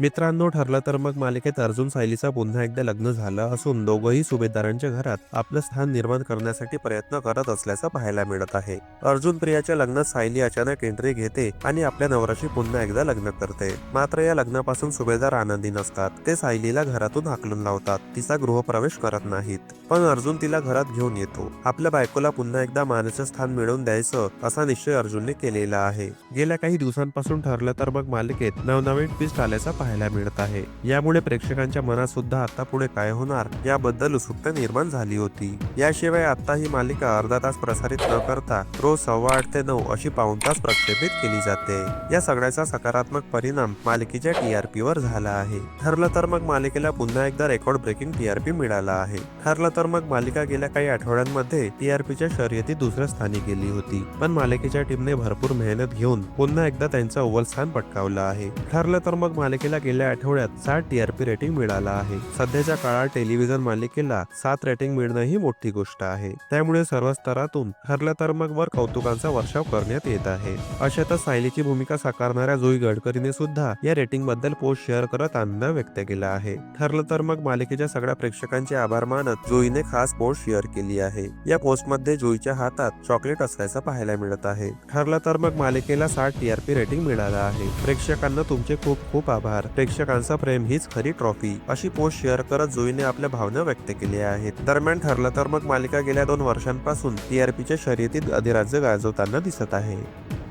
मित्रांनो ठरलं तर मग मालिकेत अर्जुन सायलीचा पुन्हा एकदा लग्न झालं असून दोघंही सुभेदारांच्या घरात आपलं स्थान निर्माण करण्यासाठी प्रयत्न करत असल्याचं पाहायला मिळत आहे. अर्जुन प्रियाच्या लग्नात सायली अचानक एंट्री घेते आणि आपल्या नवऱ्याशी पुन्हा एकदा लग्न करते. मात्र या लग्नापासून सुभेदार आनंदी नसतात. ते सायलीला घरातून हाकलून लावतात. तिचा गृहप्रवेश करत नाहीत. पण अर्जुन तिला घरात घेऊन येतो. आपल्या बायकोला पुन्हा एकदा मानाचं स्थान मिळवून द्यायचं असा निश्चय अर्जुनने केलेला आहे. गेल्या काही दिवसांपासून ठरलं तर मग मालिकेत नवनवीन ट्विस्ट आल्याचा पाहायला मिळत आहे. यामुळे प्रेक्षकांच्या मनात सुद्धा आता पुढे काय होणार याबद्दल उत्सुकता निर्माण झाली होती. याशिवाय आता ही मालिका अर्धा तास प्रसारित न करता रोज सव्वा आठ ते नऊ अशी पाऊण तास प्रक्षेपित केली जाते. या सगळ्याचा सकारात्मक परिणाम मालिकेच्या टीआरपी वर झाला आहे. ठरलं तर मग मालिकेला पुन्हा एकदा रेकॉर्ड ब्रेकिंग टीआरपी मिळाला आहे. ठरलं तर मग मालिका गेल्या काही आठवड्यांमध्ये टीआरपीच्या शर्यतीत दुसऱ्या स्थानी गेली होती. पण मालिकेच्या टीमने भरपूर मेहनत घेऊन पुन्हा एकदा त्यांचं अव्वल स्थान पटकावलं आहे. ठरलं तर मग मालिकेला गेल्या आठवड्यात सात टीआरपी रेटिंग मिळाला आहे. सध्याच्या काळात टेलिव्हिजन मालिकेला सात रेटिंग मिळणं ही मोठी गोष्ट आहे. त्यामुळे सर्व स्तरातून ठरलं तर मग वर कौतुकांचा वर्षाव करण्यात येत आहे. अशातच सायलीची भूमिका साकारणाऱ्या जुई गडकरीने सुद्धा या रेटिंगबद्दल पोस्ट शेअर करत आनंद व्यक्त केला आहे. ठरलं तर मग मालिकेच्या सगळ्या प्रेक्षकांचे आभार मानत जुईने खास पोस्ट शेअर केली आहे. या पोस्टमध्ये जुईच्या हातात चॉकलेट असल्याचं पाहायला मिळत आहे. ठरलं तर मग मालिकेला साठ टीआरपी रेटिंग मिळालं आहे. प्रेक्षकांना तुमचे खूप खूप आभार. प्रेक्षकांचा प्रेम हीच खरी ट्रॉफी अशी पोस्ट शेअर करत जुईने आपल्या भावना व्यक्त केल्या आहेत. दरम्यान ठरलं तर मग मालिका गेल्या दोन वर्षांपासून टीआरपीच्या शर्यतीत अधिराज्य गाजवताना दिसत आहे.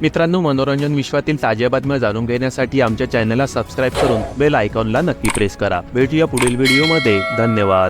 मित्रांनो मनोरंजन विश्वातील ताज्या बातम्या जाणून घेण्यासाठी आमच्या चॅनलला सबस्क्राईब करून बेल आयकॉनला नक्की प्रेस करा. भेटूया पुढील व्हिडिओमध्ये. धन्यवाद.